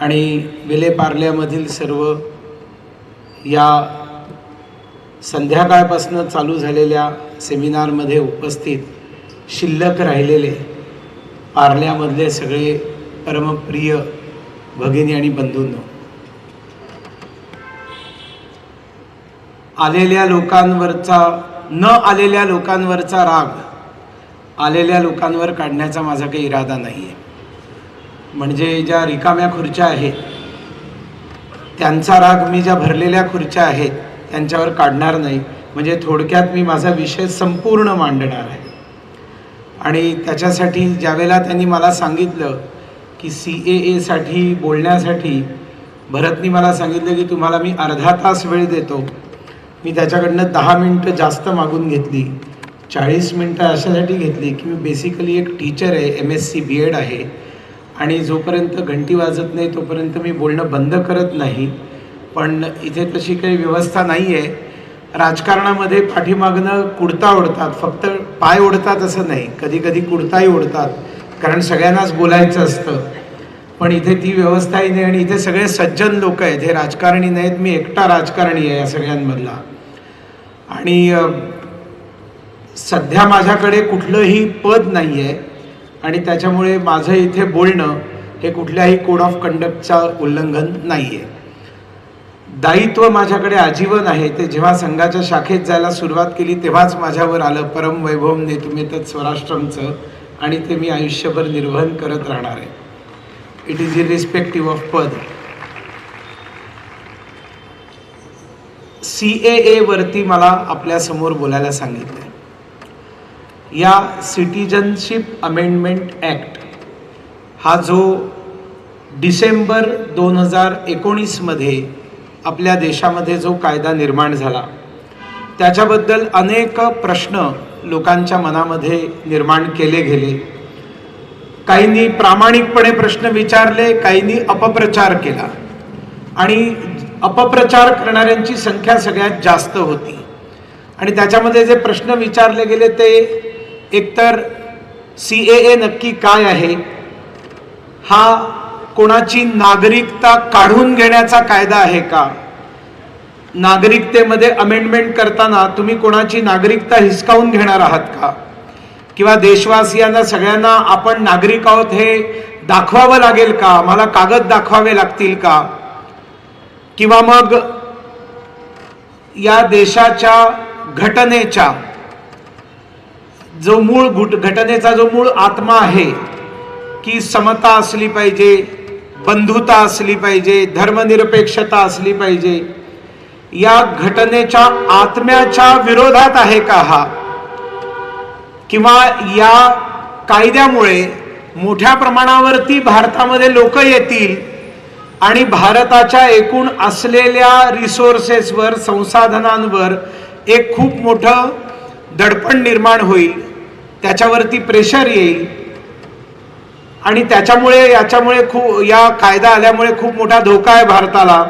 आणि विलेपार्ल्यामधील सर्व या संध्याकाळपासून चालू झालेल्या सेमिनारमध्ये उपस्थित शिल्लक राहिलेले पार्ल्यामधले सगळे परमप्रिय भगिनी आणि बंधूंनो. आलेल्या लोकांवरचा न आलेल्या लोकांवरचा राग आलेल्या लोकांवर काढण्याचा माझा काही इरादा नाही आहे म्हणजे ज्या रिकाम्या खुर्च्या आहेत त्यांचा राग मी ज्या भरलेल्या खुर्च्या आहेत त्यांच्यावर काढणार नाही. म्हणजे थोडक्यात मी माझा विषय संपूर्ण मांडणार आहे. आणि त्याच्यासाठी ज्यावेळेला त्यांनी मला सांगितलं की सी ए एसाठी बोलण्यासाठी भरतनी मला सांगितलं की तुम्हाला मी अर्धा तास वेळ देतो. मी त्याच्याकडनं दहा मिनटं जास्त मागून घेतली. चाळीस मिनटं अशासाठी घेतली की मी बेसिकली एक टीचर आहे M S C B Ed आहे. आणि जोपर्यंत घंटी वाजत नाही तोपर्यंत मी बोलणं बंद करत नाही. पण इथे तशी काही व्यवस्था नाही आहे राजकारणामध्ये पाठीमागनं कुडता ओढतात फक्त पाय ओढतात असं नाही. कधी कधी कुडताही ओढतात कारण सगळ्यांनाच बोलायचं असतं. पण इथे ती व्यवस्थाही नाही आणि इथे सगळे सज्जन लोक आहेत. हे राजकारणी नाहीत मी एकटा राजकारणी आहे या सगळ्यांमधला. आणि सध्या माझ्याकडे कुठलंही पद नाही आहे आणि त्याच्यामुळे माझं इथे बोलणं हे कुठल्याही कोड ऑफ कंडक्टचं उल्लंघन नाही आहे दायित्व माझ्याकडे आजीवन आहे ते जेव्हा संघाच्या शाखेत जायला सुरुवात केली तेव्हाच माझ्यावर आलं. परम वैभवम नेतुमेतत स्वराष्ट्रमचं आणि ते मी आयुष्यभर निर्वहन करत राहणार आहे. इट इज इरिस्पेक्टिव्ह ऑफ पद. सी ए एवरती मला आपल्यासमोर बोलायला सांगितलं या सिटिजनशिप अमेंडमेंट ॲक्ट हा जो डिसेंबर दोन हजार एकोणीसमध्ये आपल्या देशामध्ये जो कायदा निर्माण झाला त्याच्याबद्दल अनेक प्रश्न लोकांच्या मनामध्ये निर्माण केले गेले. काहींनी प्रामाणिकपणे प्रश्न विचारले काहींनी अपप्रचार केला. आणि अपप्रचार करणाऱ्यांची संख्या सगळ्यात जास्त होती. आणि त्याच्यामध्ये जे प्रश्न विचारले गेले ते एकतर सी ए ए नक्की काय आहे? हा कोणाची नागरिकता काढून घेण्याचा कायदा आहे का? नागरिकतेमध्ये अमेंडमेंट करताना तुम्ही कोणाची नागरिकता हिसकावून घेणार आहात का? किंवा देशवासियांना सगळ्यांना आपण नागरिक आहोत हे दाखवावं लागेल का? मला कागद दाखवावे लागतील का? किंवा मग या देशाच्या घटनेच्या जो मूळ घुट घटनेचा जो मूळ आत्मा आहे की समता असली पाहिजे बंधुता असली पाहिजे धर्मनिरपेक्षता असली पाहिजे या घटनेच्या आत्म्याच्या विरोधात आहे का हा? किंवा या कायद्यामुळे मोठ्या प्रमाणावरती भारतामध्ये लोक येतील आणि भारताच्या एकूण असलेल्या रिसोर्सेसवर संसाधनांवर एक खूप मोठं दडपण निर्माण होईल? त्याच्यावरती प्रेशर येईल. आणि त्याच्यामुळे याच्यामुळे खूप या कायदा आल्यामुळे खूप मोठा धोका आहे भारताला.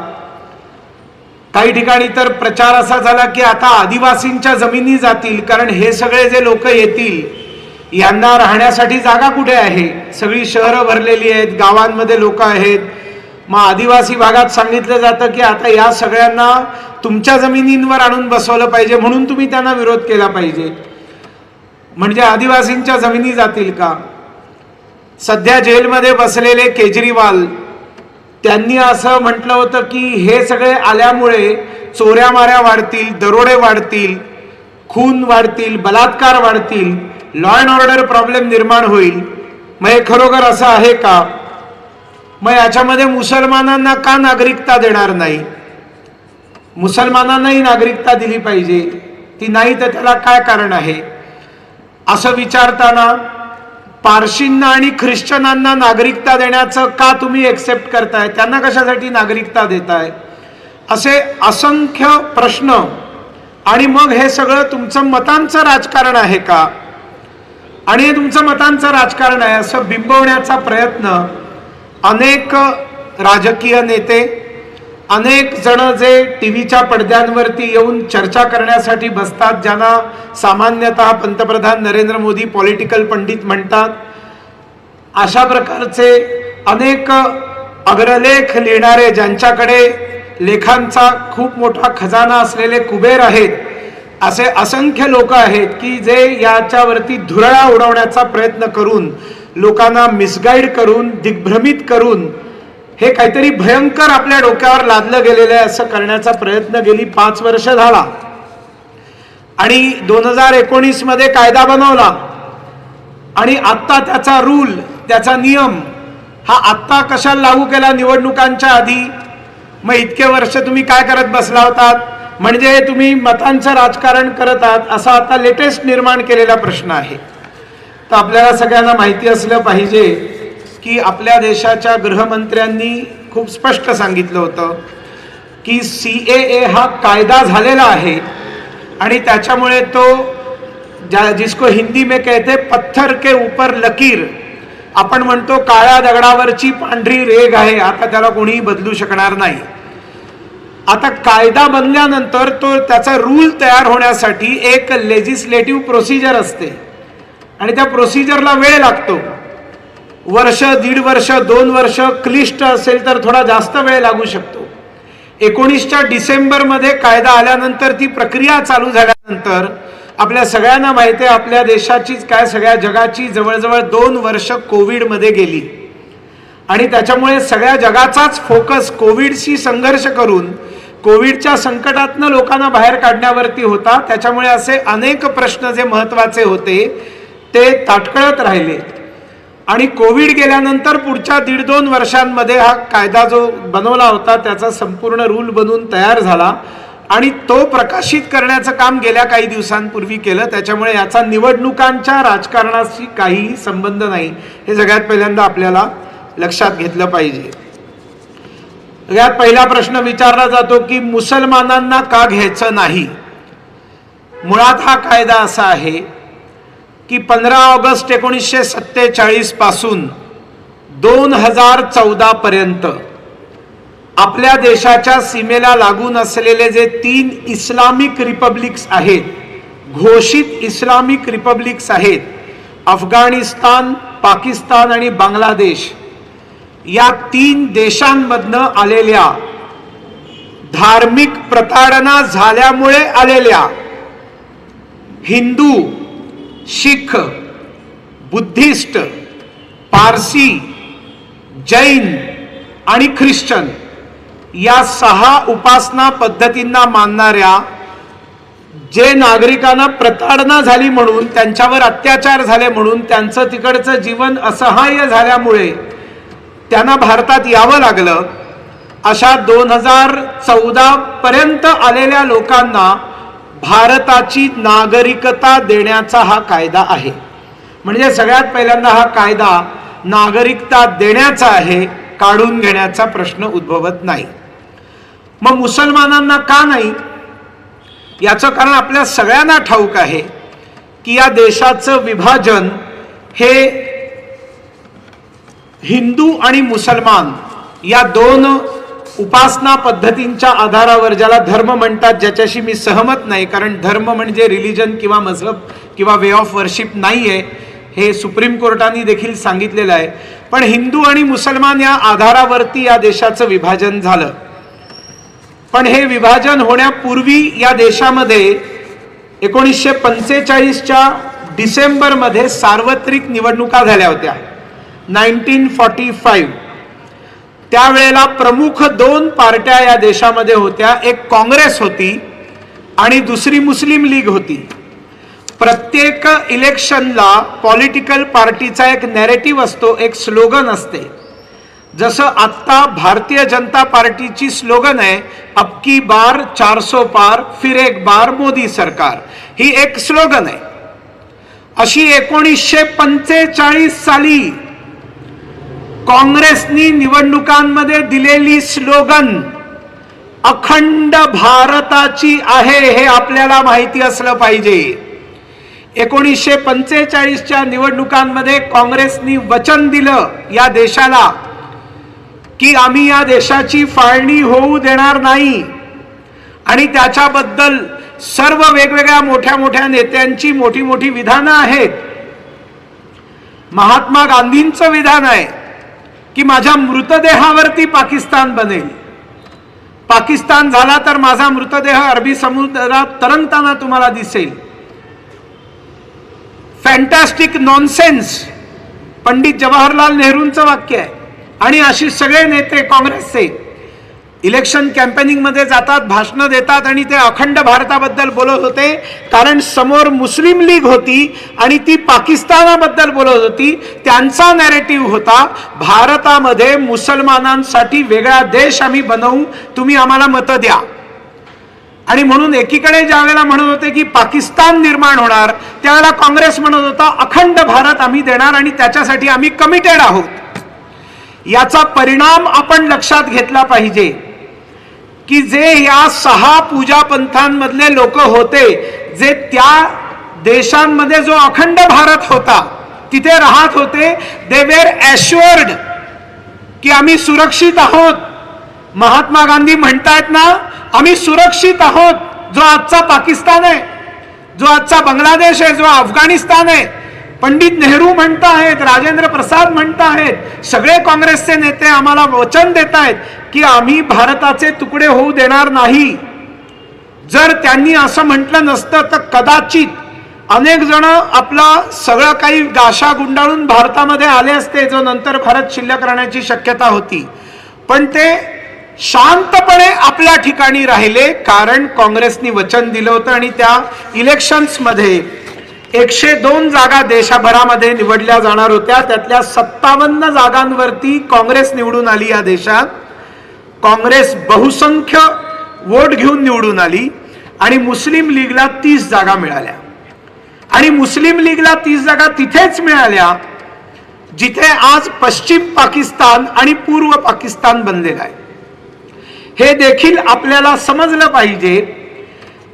काही ठिकाणी तर प्रचार असा झाला की आता आदिवासींच्या जमिनी जातील कारण हे सगळे जे लोक येतील यांना राहण्यासाठी जागा कुठे आहे? सगळी शहरं भरलेली आहेत गावांमध्ये लोक आहेत. मग आदिवासी भागात सांगितलं जातं की आता या सगळ्यांना तुमच्या जमिनींवर आणून बसवलं पाहिजे म्हणून तुम्ही त्यांना विरोध केला पाहिजे. म्हणजे आदिवासींच्या जमिनी जातील का? सध्या जेलमध्ये बसलेले केजरीवाल त्यांनी असं म्हटलं होतं की हे सगळे आल्यामुळे चोऱ्या माऱ्या वाढतील दरोडे वाढतील खून वाढतील बलात्कार वाढतील लॉ अँड ऑर्डर प्रॉब्लेम निर्माण होईल. मग हे खरोखर असं आहे का? मग याच्यामध्ये मुसलमानांना का नागरिकता देणार नाही? मुसलमानांनाही नागरिकता दिली पाहिजे. ती नाही तर त्याला काय कारण आहे? असं विचारताना पारशींना आणि ख्रिश्चनांना नागरिकता देण्याचं का तुम्ही एक्सेप्ट करताय? त्यांना कशासाठी नागरिकता देताय? असे असंख्य प्रश्न. आणि मग हे सगळं तुमचं मतांचं राजकारण आहे का? आणि हे तुमचं मतांचं राजकारण आहे असं बिंबवण्याचा प्रयत्न अनेक राजकीय नेते अनेक जण जे टी व्हीच्या पडद्यांवरती येऊन चर्चा करण्यासाठी बसतात ज्यांना सामान्यतः पंतप्रधान नरेंद्र मोदी पॉलिटिकल पंडित म्हणतात अशा प्रकारचे अनेक अग्रलेख लिहिणारे ज्यांच्याकडे लेखांचा खूप मोठा खजाना असलेले कुबेर आहेत असे असंख्य लोक आहेत की जे याच्यावरती धुरळा उडवण्याचा प्रयत्न करून लोकांना मिसगाईड करून दिग्भ्रमित करून हे काहीतरी भयंकर आपल्या डोक्यावर लादलं गेलेलं आहे असं करण्याचा प्रयत्न गेली पाच वर्ष झाला. आणि दोन हजार एकोणीसमध्ये कायदा बनवला. आणि आत्ता त्याचा रूल त्याचा नियम हा आत्ता कशाला लागू केला निवडणुकांच्या आधी? मग इतके वर्ष तुम्ही काय करत बसला होतात? म्हणजे तुम्ही मतांचं राजकारण करत आहात असा आता लेटेस्ट निर्माण केलेला प्रश्न आहे. तर आपल्याला सगळ्यांना माहिती असलं पाहिजे की आपल्या देशाच्या गृहमंत्र्यांनी खूप स्पष्ट सांगितलं होतं की सी ए ए हा कायदा झालेला आहे आणि त्याच्यामुळे तो ज्या जिसको हिंदी में कहते पत्थर के ऊपर लकीर आपण म्हणतो काळ्या दगडावरची पांढरी रेग आहे आता त्याला कोणीही बदलू शकणार नाही. आता कायदा बनल्यानंतर तो त्याचा रूल तयार होण्यासाठी एक लेजिस्लेटिव्ह प्रोसिजर असते. आणि त्या प्रोसिजरला वेळ लागतो. वर्ष दीड वर्ष दोन वर्ष क्लिष्ट असेल तर थोडा जास्त वेळ लागू शकतो. एकोणीसच्या डिसेंबरमध्ये कायदा आल्यानंतर ती प्रक्रिया चालू झाल्यानंतर आपल्या सगळ्यांना माहिती आहे आपल्या देशाचीच काय सगळ्या जगाची जवळजवळ दोन वर्ष कोविडमध्ये गेली. आणि त्याच्यामुळे सगळ्या जगाचाच फोकस कोविडशी संघर्ष करून कोविडच्या संकटातनं लोकांना बाहेर काढण्यावरती होता. त्याच्यामुळे असे अनेक प्रश्न जे महत्त्वाचे होते ते ताटकळत राहिले. आणि कोविड गेल्यानंतर पुढच्या दीड दोन वर्षांमध्ये हा कायदा जो बनवला होता त्याचा संपूर्ण रूल बनून तयार झाला. आणि तो प्रकाशित करण्याचं काम गेल्या काही दिवसांपूर्वी केलं. त्याच्यामुळे याचा निवडणुकांच्या राजकारणाशी काहीही संबंध नाही. हे सगळ्यात पहिल्यांदा आपल्याला लक्षात घेतलं पाहिजे. यात पहिला प्रश्न विचारला जातो की मुसलमानांना का घ्यायचं नाही? मुळात हा कायदा असा आहे की पंधरा ऑगस्ट एकोणीसशे सत्तेचाळीसपासून दोन हजार चौदा पर्यंत आपल्या देशाच्या सीमेला लागून असलेले जे तीन इस्लामिक रिपब्लिक्स आहेत घोषित इस्लामिक रिपब्लिक्स आहेत अफगाणिस्तान पाकिस्तान आणि बांगलादेश या तीन देशांमधनं आलेल्या धार्मिक प्रताडना झाल्यामुळे आलेल्या हिंदू शीख बुद्धिस्ट पारसी जैन आणि ख्रिश्चन या सहा उपासना पद्धतींना मानणाऱ्या जे नागरिकांना प्रताडना झाली म्हणून त्यांच्यावर अत्याचार झाले म्हणून त्यांचं तिकडचं जीवन असहाय्य झाल्यामुळे त्यांना भारतात यावं लागलं अशा दोन हजार चौदा पर्यंत आलेल्या लोकांना भारताची नागरिकता देण्याचा हा कायदा आहे. म्हणजे सगळ्यात पहिल्यांदा हा कायदा नागरिकता देण्याचा आहे काढून घेण्याचा प्रश्न उद्भवत नाही. मग मुसलमानांना का नाही? याचं कारण आपल्या सगळ्यांना ठाऊक आहे की या देशाचं विभाजन हे हिंदू आणि मुसलमान या दोन उपासना पद्धतींच्या आधारावर ज्याला धर्म म्हणतात ज्याच्याशी मी सहमत नाही कारण धर्म म्हणजे रिलिजन किंवा मजहब किंवा वे ऑफ वर्शिप नाही आहे हे सुप्रीम कोर्टाने देखील सांगितलेलं आहे. पण हिंदू आणि मुसलमान या आधारावरती या देशाचं विभाजन झालं. पण हे विभाजन होण्यापूर्वी या देशामध्ये एकोणीसशे पंचेचाळीसच्या डिसेंबरमध्ये सार्वत्रिक निवडणुका झाल्या होत्या. नाईन्टीन फॉर्टी फाईव्ह त्यावेळेला प्रमुख दोन पार्ट्या या देशामध्ये होत्या. एक काँग्रेस होती आणि दुसरी मुस्लिम लीग होती. प्रत्येक इलेक्शनला पॉलिटिकल पार्टीचा एक नॅरेटिव्ह असतो एक स्लोगन असते. जसं आत्ता भारतीय जनता पार्टीची स्लोगन आहे अबकी बार चारसो पार फिर एक बार मोदी सरकार. ही एक स्लोगन आहे. अशी एकोणीसशे पंचेचाळीस साली काँग्रेसनी निवडणुकांमध्ये दिलेली स्लोगन अखंड भारताची आहे हे आपल्याला माहिती असलं पाहिजे. एकोणीसशे पंचेचाळीसच्या निवडणुकांमध्ये काँग्रेसनी वचन दिलं या देशाला की आम्ही या देशाची फाळणी होऊ देणार नाही. आणि त्याच्याबद्दल सर्व वेगवेगळ्या मोठ्या मोठ्या नेत्यांची मोठी मोठी विधानं आहेत. महात्मा गांधींचं विधान आहे. की माझ्या मृतदेहावरती पाकिस्तान बनेल. पाकिस्तान झाला तर माझा मृतदेह अरबी समुद्रात तरंगताना तुम्हाला दिसेल. फॅन्टॅस्टिक नॉनसेन्स पंडित जवाहरलाल नेहरूंचं वाक्य आहे. आणि अशी सगळे नेते काँग्रेसचे. इलेक्शन कॅम्पेनिंगमध्ये जातात भाषणं देतात आणि ते अखंड भारताबद्दल बोलत होते. कारण समोर मुस्लिम लीग होती आणि ती पाकिस्तानाबद्दल बोलत होती. त्यांचा नॅरेटिव्ह होता भारतामध्ये मुसलमानांसाठी वेगळा देश आम्ही बनवू तुम्ही आम्हाला मतं द्या. आणि म्हणून एकीकडे ज्या वेळेला म्हणत होते की पाकिस्तान निर्माण होणार त्यावेळेला काँग्रेस म्हणत होता अखंड भारत आम्ही देणार आणि त्याच्यासाठी आम्ही कमिटेड आहोत. याचा परिणाम आपण लक्षात घेतला पाहिजे. की जे या सहा पूजा पंथांमधले लोक होते जे त्या देशांमध्ये जो अखंड भारत होता तिथे राहत होते दे वेर ॲश्युअर्ड की आम्ही सुरक्षित आहोत. महात्मा गांधी म्हणतायत ना आम्ही सुरक्षित आहोत. जो आजचा पाकिस्तान आहे जो आजचा बांगलादेश आहे जो अफगाणिस्तान आहे पंडित नेहरू म्हणत आहेत राजेंद्र प्रसाद म्हणत आहेत सगळे काँग्रेसचे नेते आम्हाला वचन देत आहेत की आम्ही भारताचे तुकडे होऊ देणार नाही. जर त्यांनी असं म्हटलं नसतं तर कदाचित अनेक जण आपला सगळं काही गाशा गुंडाळून भारतामध्ये आले असते जो नंतर भारत शिल्लक राहण्याची शक्यता होती. पण ते शांतपणे आपल्या ठिकाणी राहिले कारण काँग्रेसनी वचन दिलं होतं आणि त्या इलेक्शन्समध्ये एकशे दोन जागा देशभरामध्ये निवडल्या जाणार होत्या. त्यातल्या सत्तावन्न जागांवरती काँग्रेस निवडून आली या देशात. काँग्रेस बहुसंख्य वोट घेऊन निवडून आली आणि मुस्लिम लीगला तीस जागा मिळाल्या. आणि मुस्लिम लीगला तीस जागा तिथेच मिळाल्या जिथे आज पश्चिम पाकिस्तान आणि पूर्व पाकिस्तान बनलेलं आहे. हे देखील आपल्याला समजलं पाहिजे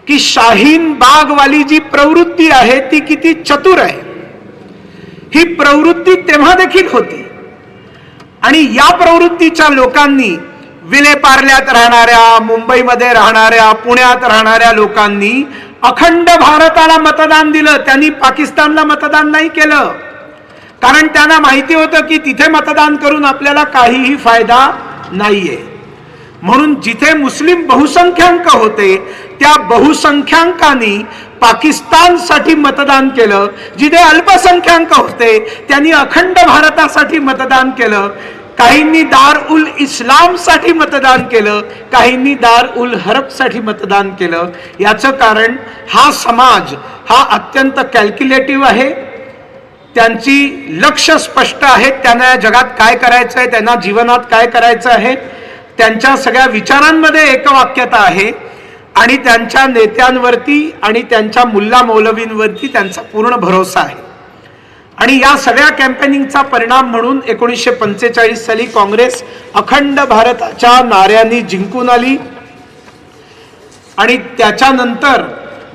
की शाहीन बागवाली जी प्रवृत्ती आहे ती किती चतुर आहे. ही प्रवृत्ती तेव्हा देखील होती. आणि या प्रवृत्तीच्या लोकांनी विलेपार्ल्यात राहणाऱ्या मुंबईमध्ये राहणाऱ्या पुण्यात राहणाऱ्या लोकांनी अखंड भारताला मतदान दिलं. त्यांनी पाकिस्तानला मतदान नाही केलं. कारण त्यांना माहिती होतं की तिथे मतदान करून आपल्याला काहीही फायदा नाहीये. म्हणून जिथे मुस्लिम बहुसंख्याक होते त्या बहुसंख्याकांनी पाकिस्तानसाठी मतदान केलं जिथे अल्पसंख्याक होते त्यांनी अखंड भारतासाठी मतदान केलं. काहींनी दार उल इस्लामसाठी मतदान केलं काहींनी दार उल हरबसाठी मतदान केलं. याचं कारण हा समाज हा अत्यंत कॅल्क्युलेटिव्ह आहे. त्यांची लक्ष स्पष्ट आहेत त्यांना या जगात काय करायचं आहे त्यांना जीवनात काय करायचं आहे. त्यांच्या सगळ्या विचारांमध्ये एकवाक्यता आहे. आणि त्यांच्या नेत्यांवरती आणि त्यांच्या मुल्ला मौलवींवरती त्यांचा पूर्ण भरोसा आहे. आणि या सगळ्या कॅम्पेनिंगचा परिणाम म्हणून एकोणीसशे पंचेचाळीस साली काँग्रेस अखंड भारताच्या नाऱ्यांनी जिंकून आली. आणि त्याच्यानंतर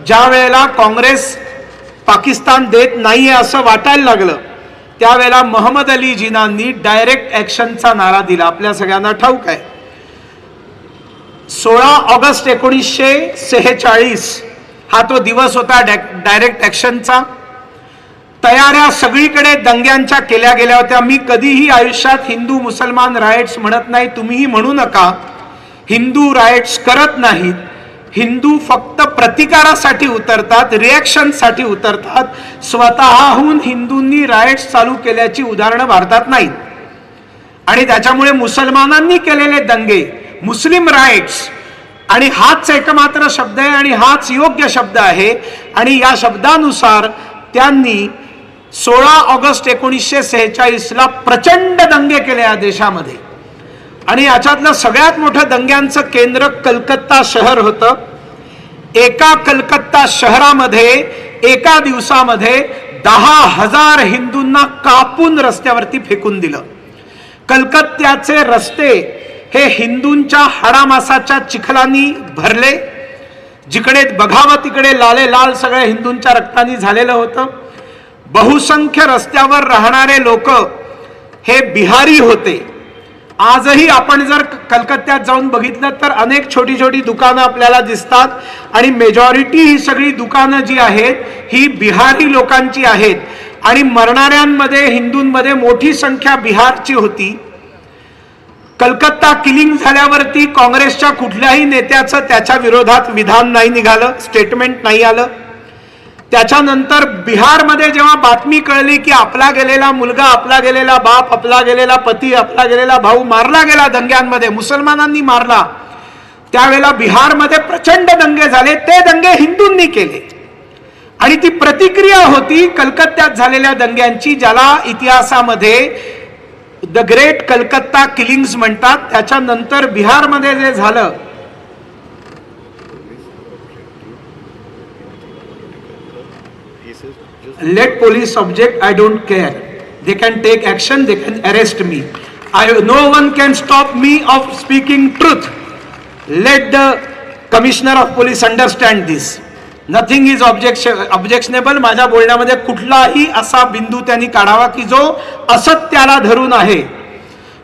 ज्या वेळेला काँग्रेस पाकिस्तान देत नाही आहे असं वाटायला लागलं त्यावेळेला महमद अली जिनांनी डायरेक्ट ॲक्शनचा नारा दिला. आपल्या सगळ्यांना ठाऊक आहे. सोळा ऑगस्ट एकोणीसशे सेहेचाळीस हा तो दिवस होता डायरेक्ट ॲक्शनचा तयाऱ्या सगळीकडे दंग्यांच्या केल्या गेल्या होत्या. मी कधीही आयुष्यात हिंदू मुसलमान रायट्स म्हणत नाही तुम्हीही म्हणू नका. हिंदू रायट्स करत नाहीत. हिंदू फक्त प्रतिकारासाठी उतरतात रिॲक्शनसाठी उतरतात. स्वतःहून हिंदूंनी रायट्स चालू केल्याची उदाहरणं भारतात नाहीत. आणि त्याच्यामुळे मुसलमानांनी केलेले दंगे मुस्लिम राईट्स आणि हाच एकमात्र शब्द आहे आणि हाच योग्य शब्द आहे. आणि या शब्दानुसार त्यांनी सोळा ऑगस्ट एकोणीसशे सेहेचाळीसला प्रचंड दंगे केले या देशामध्ये. आणि याच्यातलं सगळ्यात मोठं दंग्यांचं केंद्र कलकत्ता शहर होतं. एका कलकत्ता शहरामध्ये एका दिवसामध्ये दहा हजार हिंदूंना कापून रस्त्यावरती फेकून दिलं. कलकत्त्याचे रस्ते हे हिंदूंच्या हाडामासाच्या चिखलांनी भरले जिकडे बघावं तिकडे लाले लाल सगळ्या हिंदूंच्या रक्तानी झालेलं होतं. बहुसंख्य रस्त्यावर राहणारे लोक हे बिहारी होते. आजही आपण जर कलकत्त्यात जाऊन बघितलं तर अनेक छोटी छोटी दुकानं आपल्याला दिसतात आणि मेजॉरिटी ही सगळी दुकानं जी आहेत ही बिहारी लोकांची आहेत. आणि मरणाऱ्यांमध्ये हिंदूंमध्ये मोठी संख्या बिहारची होती. कलकत्ता किलिंग झाल्यावरती काँग्रेसच्या कुठल्याही नेत्याचं त्याच्या विरोधात विधान नाही निघालं स्टेटमेंट नाही आलं. त्याच्यानंतर बिहारमध्ये जेव्हा बातमी कळली की आपला गेलेला मुलगा आपला गेलेला बाप आपला गेलेला पती आपला गेलेला भाऊ मारला गेला दंग्यांमध्ये मुसलमानांनी मारला त्यावेळेला बिहारमध्ये प्रचंड दंगे झाले. ते दंगे हिंदूंनी केले. आणि ती प्रतिक्रिया होती कलकत्त्यात झालेल्या दंग्यांची ज्याला इतिहासामध्ये द ग्रेट कलकत्ता किलिंग्स म्हणतात त्याच्यानंतर बिहारमध्ये जे झालं let police subject I don't care they can take action they can arrest me I no one can stop me of speaking truth let the commissioner of police understand this nothing is objection objectionable माझ्या बोलण्यामध्ये कुठलाही असा बिंदू त्यांनी काढावा की जो असत्याला धरून आहे.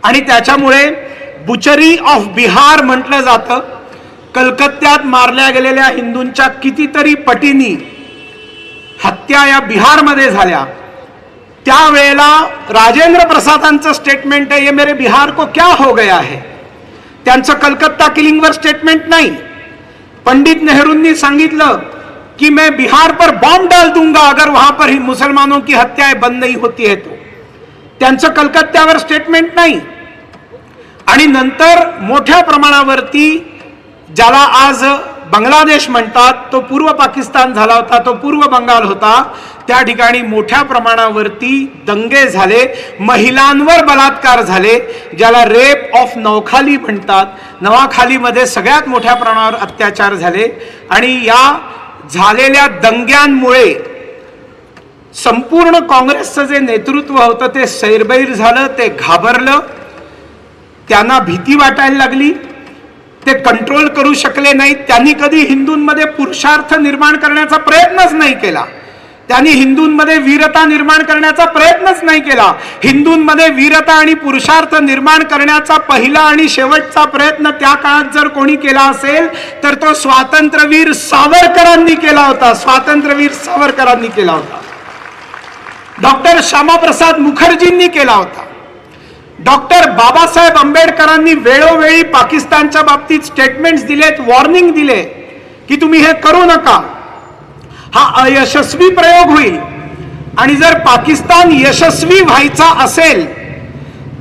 आणि त्याच्यामुळे बुचरी ऑफ बिहार म्हटलं जातं. कलकत्त्यात मारल्या गेलेल्या हिंदूंच्या कितीतरी पटीनी हत्या या बिहारमध्ये झाल्या. त्यावेळेला राजेंद्र प्रसादांचं स्टेटमेंट आहे ये मेरे बिहार को क्या हो गया है? त्यांचं कलकत्ता किलिंगवर स्टेटमेंट नाही. पंडित नेहरूंनी सांगितलं की मैं बिहार पर बॉम्ब डाल दूंगा अगर वहां पर ही मुसलमानों की हत्याएं बंद नहीं होती है तो। त्यांचं कलकत्त्यावर स्टेटमेंट नाही। आणि नंतर मोठ्या प्रमाणावरती ज्याला आज बांगलादेश म्हणतात तो पूर्व पाकिस्तान झाला होता तो पूर्व बंगाल होता त्या ठिकाणी मोठ्या प्रमाणावरती दंगे झाले महिलांवर बलात्कार झाले ज्याला रेप ऑफ नवखाली म्हणतात. नवाखालीमध्ये सगळ्यात मोठ्या प्रमाणावर अत्याचार झाले. आणि या झालेल्या दंग्यांमुळे संपूर्ण काँग्रेसचं जे नेतृत्व होतं ते सैरबैर झालं ते घाबरलं. त्यांना भीती वाटायला लागली. ते कंट्रोल करू शकले नाहीत. त्यांनी कधी हिंदूंमध्ये पुरुषार्थ निर्माण करण्याचा प्रयत्नच नाही केला. त्यांनी हिंदूंमध्ये वीरता निर्माण करण्याचा प्रयत्नच नाही केला. हिंदूंमध्ये वीरता आणि पुरुषार्थ निर्माण करण्याचा पहिला आणि शेवटचा प्रयत्न त्या काळात जर कोणी केला असेल तर तो स्वातंत्र्यवीर सावरकरांनी केला होता. स्वातंत्र्यवीर सावरकरांनी केला होता. डॉक्टर श्यामाप्रसाद मुखर्जींनी केला होता. डॉक्टर बाबासाहेब आंबेडकरांनी वेळोवेळी पाकिस्तानच्या बाबतीत स्टेटमेंट्स दिलेत वॉर्निंग दिले की तुम्ही हे करू नका. हा अयशस्वी प्रयोग होईल. आणि जर पाकिस्तान यशस्वी व्हायचा असेल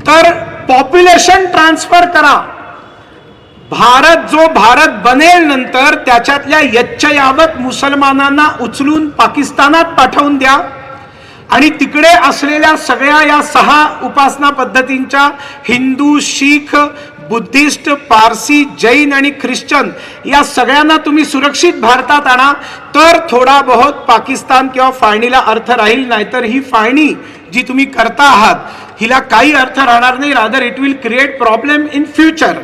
तर पॉप्युलेशन ट्रान्सफर करा. भारत जो भारत बनेल नंतर त्याच्यातल्या यच्छयावत मुसलमानांना उचलून पाकिस्तानात पाठवून द्या. आणि तिकडे असलेल्या सगळ्या या सहा उपासना पद्धतींच्या हिंदू शीख बुद्धिस्ट पारसी जैन आणि ख्रिश्चन या सगळ्यांना तुम्ही सुरक्षित भारतात आणा. तर थोडा बहुत पाकिस्तान किंवा फाळणीला अर्थ राहील नाहीतर ही फाळणी जी तुम्ही करता आहात हिला काही अर्थ राहणार नाही. Rather it will create problem in future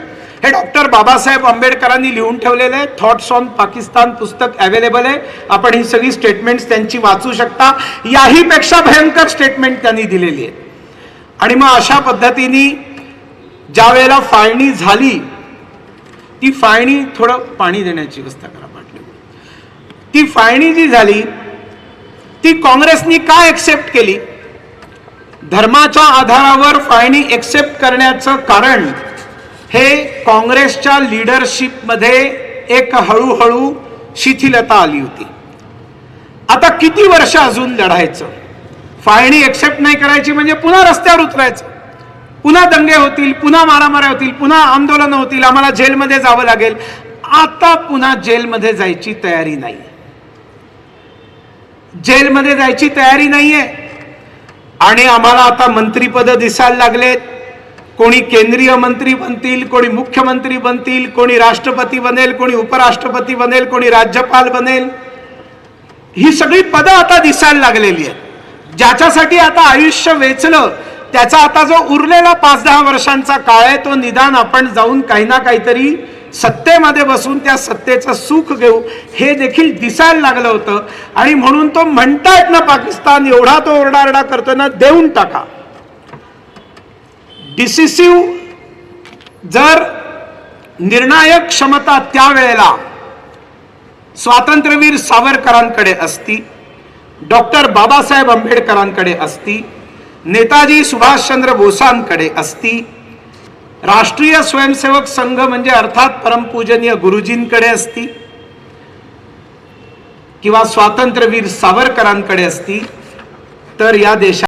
हे डॉक्टर बाबासाहेब आंबेडकरांनी लिहून ठेवलेलं आहे. थॉट्स ऑन पाकिस्तान पुस्तक अवेलेबल आहे. आपण ही सगळी स्टेटमेंट्स त्यांची वाचू शकता. याहीपेक्षा भयंकर स्टेटमेंट त्यांनी दिलेली आहे. आणि मग अशा पद्धतीने ज्या वेळेला फाळणी झाली ती फाळणी थोडं पाणी देण्याची व्यवस्था करा पाटले ती फाळणी जी झाली ती काँग्रेसनी का एक्सेप्ट केली? धर्माच्या आधारावर फाळणी एक्सेप्ट करण्याचं कारण हे काँग्रेसच्या लिडरशिपमध्ये एक हळूहळू शिथिलता आली होती. आता किती वर्ष अजून लढायचं? फाळणी एक्सेप्ट नाही करायची म्हणजे पुन्हा रस्त्यावर उतरायचं. पुन्हा दंगे होतील पुन्हा मारामाऱ्या होतील पुन्हा आंदोलनं होतील आम्हाला जेलमध्ये जावं लागेल. आता पुन्हा जेलमध्ये जायची तयारी नाही. जेलमध्ये जायची तयारी नाहीये. आणि आम्हाला आता मंत्रीपद दिसायला लागलेत. कोणी केंद्रीय मंत्री बनतील कोणी मुख्यमंत्री बनतील कोणी राष्ट्रपती बनेल कोणी उपराष्ट्रपती बनेल कोणी राज्यपाल बनेल. ही सगळी पदं आता दिसायला लागलेली आहेत. ज्याच्यासाठी आता आयुष्य वेचलं त्याचा आता जो उरलेला पाच दहा वर्षांचा काळ आहे तो निदान आपण जाऊन काही ना काहीतरी सत्तेमध्ये बसून त्या सत्तेचं सुख घेऊ हे देखील दिसायला लागलं होतं. आणि म्हणून तो म्हणतायत ना पाकिस्तान एवढा तो ओरडारडा करतोय ना देऊन टाका. डिसिसिव्ह जर निर्णायक क्षमता त्यावेळेला स्वातंत्र्यवीर सावरकरांकडे असती डॉक्टर बाबासाहेब आंबेडकरांकडे असती नेताजी सुभाषचंद्र बोसांकडे असती. राष्ट्रीय स्वयंसेवक संघ म्हणजे अर्थात परमपूजनीय गुरुजींकडे असती. किंवा स्वातंत्र्यवीर सावरकरांकडे असती. तर या देशात